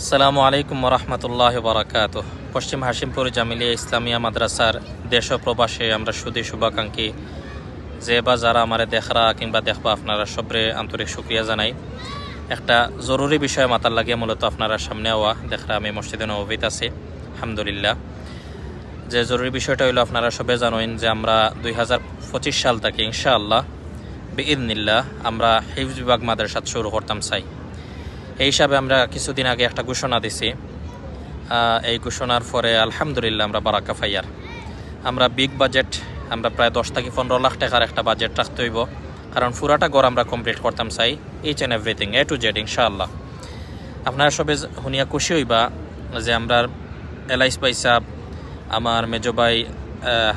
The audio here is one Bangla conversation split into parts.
আসসালামু আলাইকুম রহমতুল্লাহ বারাকাত পশ্চিম হাসিমপুর জামিলিয়া ইসলামিয়া মাদ্রাসার দেশ প্রবাসে আমরা সুদী শুভাকাঙ্ক্ষী যে বা যারা আমার দেখরা কিংবা দেখবা আপনারা সবরে আন্তরিক সুক্রিয়া জানাই। একটা জরুরি বিষয় মাতার লাগিয়ে মূলত আপনারা সামনে আওয়া, দেখরা আমি মসজিদে নবীত আছি, আলহামদুলিল্লাহ। যে জরুরি বিষয়টা হইল আপনারা সবে জানেন যে আমরা দুই হাজার পঁচিশ সাল থেকে ইনশাআল্লাহ বিইদনিল্লাহ আমরা হিফজ বিভাগ মাদ্রাসাত শুরু করতাম চাই। এই হিসাবে আমরা কিছুদিন আগে একটা ঘোষণা দিছি। এই ঘোষণার পরে আলহামদুলিল্লাহ আমরা বারাকা ফাইয়ার। আমরা বিগ বাজেট আমরা প্রায় দশ থেকে পনেরো লাখ টাকার একটা বাজেট রাখতে হইব। কারণ পুরাটা ঘর আমরা কমপ্লিট করতাম, চাই each and everything A to Z ইনশাআল্লাহ। আপনারা সবে শুনিয়া খুশি হইবা যে আমরা এলাইস ভাই সাহ আমার মেজো ভাই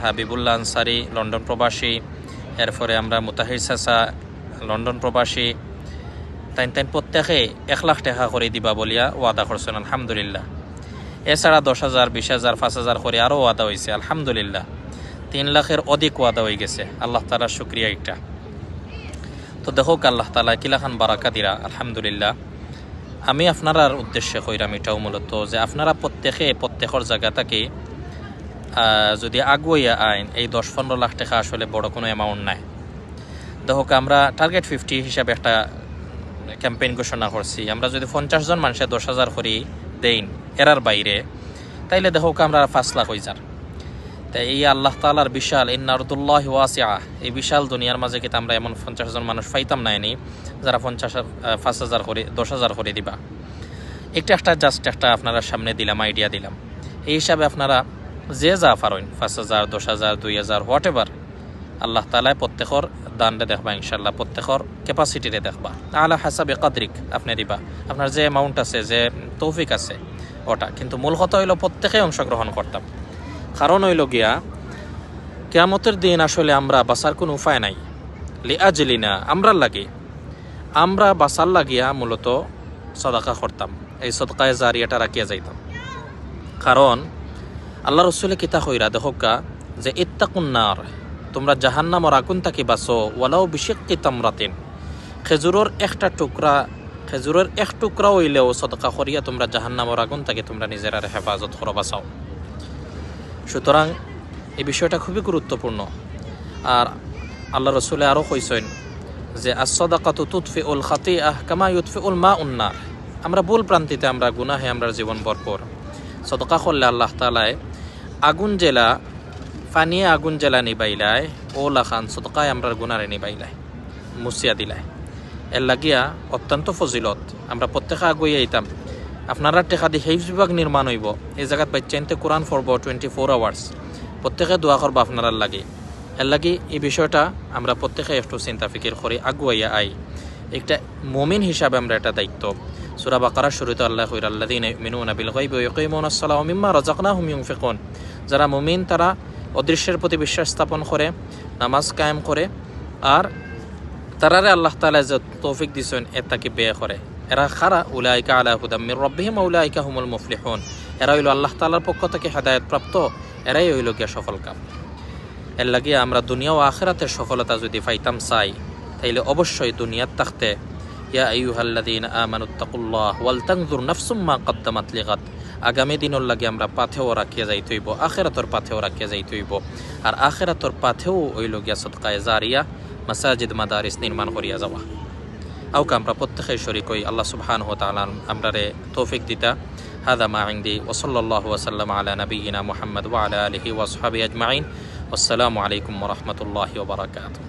হাবিবুল্লাহ আনসারি, লন্ডন প্রবাসী, এরপরে আমরা মুতাহির চাচা, লন্ডন প্রবাসী তাইন তাইন প্রত্যেকে এক লাখ টাকা করে দিবা বলিয়া ওয়াদা করছেন, আলহামদুলিল্লাহ। এছাড়া দশ হাজার, বিশ হাজার, পাঁচ হাজার করে আরও ওয়াদা হয়েছে আলহামদুলিল্লাহ। তিন লাখের অধিক ওয়াদা হয়ে গেছে, আল্লাহ তালার শুক্রিয়া একটা তো দেখোক আল্লাহ তালা কিলাখান বারাকা দিরা, আলহামদুলিল্লাহ। আমি আপনার উদ্দেশ্যে কইরাম এটাও মূলত যে আপনারা প্রত্যেকে, প্রত্যেকের জায়গা থেকে যদি আগুয়াইয়া আইন, এই দশ পনেরো লাখ টাকা আসলে বড় কোনো অ্যামাউন্ট নাই। দেখোক আমরা টার্গেট ফিফটি হিসাবে একটা ক্যাম্পেইন ঘোষণা করছি। আমরা যদি পঞ্চাশ জন মানুষের দশ হাজার করি দেইন, এরার বাইরে, তাইলে দেখোক আমরা পাঁচ লাখ হয়ে যার। তাই এই আল্লাহ তালার বিশাল ইন্নারদুল্লাহ ওয়াসিয়া এই বিশাল দুনিয়ার মাঝে কিন্তু আমরা এমন পঞ্চাশ জন মানুষ পাইতাম না এনি, যারা পঞ্চাশ পাঁচ হাজার করে, দশ হাজার করে দিবা। একটা একটা জাস্ট একটা আপনারা সামনে দিলাম আইডিয়া দিলাম। এই হিসাবে আপনারা যে যা পারেন, পাঁচ হাজার, দশ হাজার, দুই হাজার হোয়াট এভার আল্লাহ তালায় প্রত্যেকর দানরে দেখবা ইনশাল্লাহ প্রত্যেকর ক্যাপাসিটিরে দেখবা। আলা হাসাবে কাদরিক, আপনি দিবা। আপনার যে অ্যামাউন্ট আছে, যে তৌফিক আছে, ওটা। কিন্তু মূল কথা হইল প্রত্যেকেই অংশগ্রহণ করতাম। কারণ হইল গিয়া, কেয়ামতের দিন আসলে আমরা বাঁচার কোনো উপায় নাই। লি আজলি না আমরা লাগে। আমরা বাঁচার লাগিয়া মূলত সদাকা করতাম। এই সদকায় জারিয়াটা রাখিয়া যাইতাম। কারণ, আল্লাহ রসুলে কিতা কইরা দেখকা যে ইত্তাকুন্নার তোমরা জাহান্নামর আগুন তাকে বাঁচো। ওয়ালাও বিশেষকে তামরাতিন। খেজুরের একটা টুকরা, খেজুরের এক টুকরা হইলেও সদকা করিয়া তোমরা জাহান্নামর আগুন তাকে তোমরা নিজেরা হেফাজত করো, বাঁচাও। সুতরাং এই বিষয়টা খুবই গুরুত্বপূর্ণ। আর আল্লাহ রসুলে আরও কইসেন যে আসদাকাতু তুতফি উল খাতি আহ কামা ইউতফি উল মা উন্নার আমরা ভুল প্রান্তিতে আমরা গুনাহে, আমরা জীবন ভরপুর। সদকা করলে আল্লাহ তালায় আগুন জেলা ফানিয়ে আগুন জেলা নিবাইলায় ও লাখান সদকায় আমরা গুনারে নিবাইলায় মুসিয়া দিলায় এর লাগিয়া অত্যন্ত ফজিলত, আমরা প্রত্যেকে আগুয়ে আইতাম। আপনারা টেকা দি হেফ বিভাগ নির্মাণ হইব। এই জায়গাত বাচ্চাইনতে কোরআন ফরব টোয়েন্টি ফোর আওয়ার্স প্রত্যেকে দোয়া করব আপনারা লাগে। এর লাগি এই বিষয়টা আমরা প্রত্যেকে একটু চিন্তা ফিকির করি আগুয়াইয়া আই। একটা মমিন হিসাবে আমরা এটা দায়িত্ব। সুরা বাকারা শুরুতে আল্লাহ হইর আল্লাহ দিন মিনুন আবিল গাইব ইয়কিমুন আসসালাম মিম্মা রাজাকনাহুম ইউনফিকুন। যারা মুমিন, তারা অদৃশ্যের প্রতি বিশ্বাস স্থাপন করে, নামাজ কায়েম করে, আর তারারে আল্লাহ তালা যে তৌফিক দিছেন এ তাকে বেয়ে করে। এরা খারা উলাইকা আলা হুদাম্মির রব্বিহিম উলাইকা হুমুল মুফলিহুন। এরা হইল আল্লাহ তালার পক্ষ থেকে হেদায়ত প্রাপ্ত এরাই হইল গিয়া সফল কাম। এর লাগিয়ে আমরা দুনিয়া ও আখেরাতের সফলতা যদি পাইতাম চাই, তাইলে অবশ্যই দুনিয়ার থাকতে ইয়া আইয়ুহাল্লাযীন আমানুত্তাকুল্লাহ ওয়াল তানজুর নাফসুম মা কদ্দামাত লিগাদ। আগামী দিনের লাগে আমরা পাথেও রাখিয়া যাইতে হইব আখেরাতর পাথেও রাখিয়া যাইতে হইব আর আখেরাতর পাথেও হইল গিয়া সদকায়ে জারিয়া মাসাজিদ মাদারিস নির্মাণ করিয়া যাওয়া আউকা আমরা প্রত্যেকেই শরিক হই আল্লাহ সুবহানাহু ওয়া তাআলা আমরারে তৌফিক দিতা هذا ما عندي وصلى الله وسلم على نبينا محمد وعلى آله وصحبه أجمعين والسلام عليكم ورحمة الله وبركاته